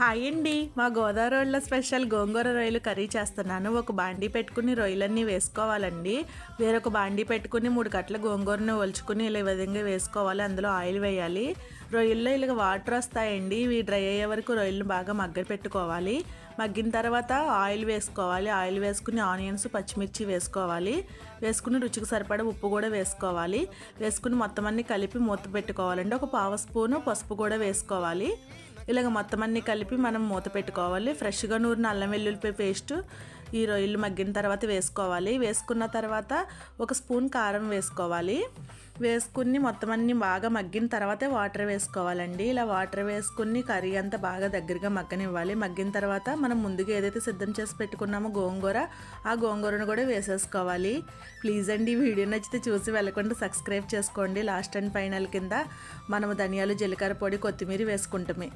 Hi అండి. మా గోదావరి రొయ్యల స్పెషల్ గోంగూర రొయ్యలు కర్రీ చేస్తున్నాను. ఒక బాండీ పెట్టుకుని రొయ్యలన్నీ వేసుకోవాలండి. వేరొక బాండీ పెట్టుకుని మూడు కట్ల గోంగూరని ఒలుచుకుని ఇలా ఈ విధంగా వేసుకోవాలి. అందులో ఆయిల్ వేయాలి. రొయ్యల్లో ఇలాగ వాటర్ వస్తాయండి. ఇవి డ్రై అయ్యే వరకు రొయ్యలను బాగా మగ్గ పెట్టుకోవాలి. మగ్గిన తర్వాత ఆయిల్ వేసుకోవాలి. ఆయిల్ వేసుకుని ఆనియన్స్ పచ్చిమిర్చి వేసుకోవాలి. వేసుకుని రుచికి సరిపడ ఉప్పు కూడా వేసుకోవాలి. వేసుకుని మొత్తం అన్ని కలిపి మూత పెట్టుకోవాలండి. ఒక పావు స్పూను పసుపు కూడా వేసుకోవాలి. ఇలాగ మొత్తం అన్ని కలిపి మనం మూత పెట్టుకోవాలి. ఫ్రెష్గా నూరిన అల్లం వెల్లుల్లిపాయ పేస్ట్ ఈ రొయ్యలు మగ్గిన తర్వాత వేసుకోవాలి. వేసుకున్న తర్వాత ఒక స్పూన్ కారం వేసుకోవాలి. వేసుకుని మొత్తం అన్ని బాగా మగ్గిన తర్వాతే వాటర్ వేసుకోవాలండి. ఇలా వాటర్ వేసుకుని కర్రీ అంతా బాగా దగ్గరగా మగ్గనివ్వాలి. మగ్గిన తర్వాత మనం ముందుగా ఏదైతే సిద్ధం చేసి పెట్టుకున్నామో గోంగూర ఆ గోంగూరను కూడా వేసేసుకోవాలి. ప్లీజ్ అండి ఈ వీడియో నచ్చితే చూసి వెళ్ళకుండా సబ్స్క్రైబ్ చేసుకోండి. లాస్ట్ అండ్ ఫైనల్ కింద మనము ధనియాలు జీలకర్ర పొడి కొత్తిమీర వేసుకుంటామే.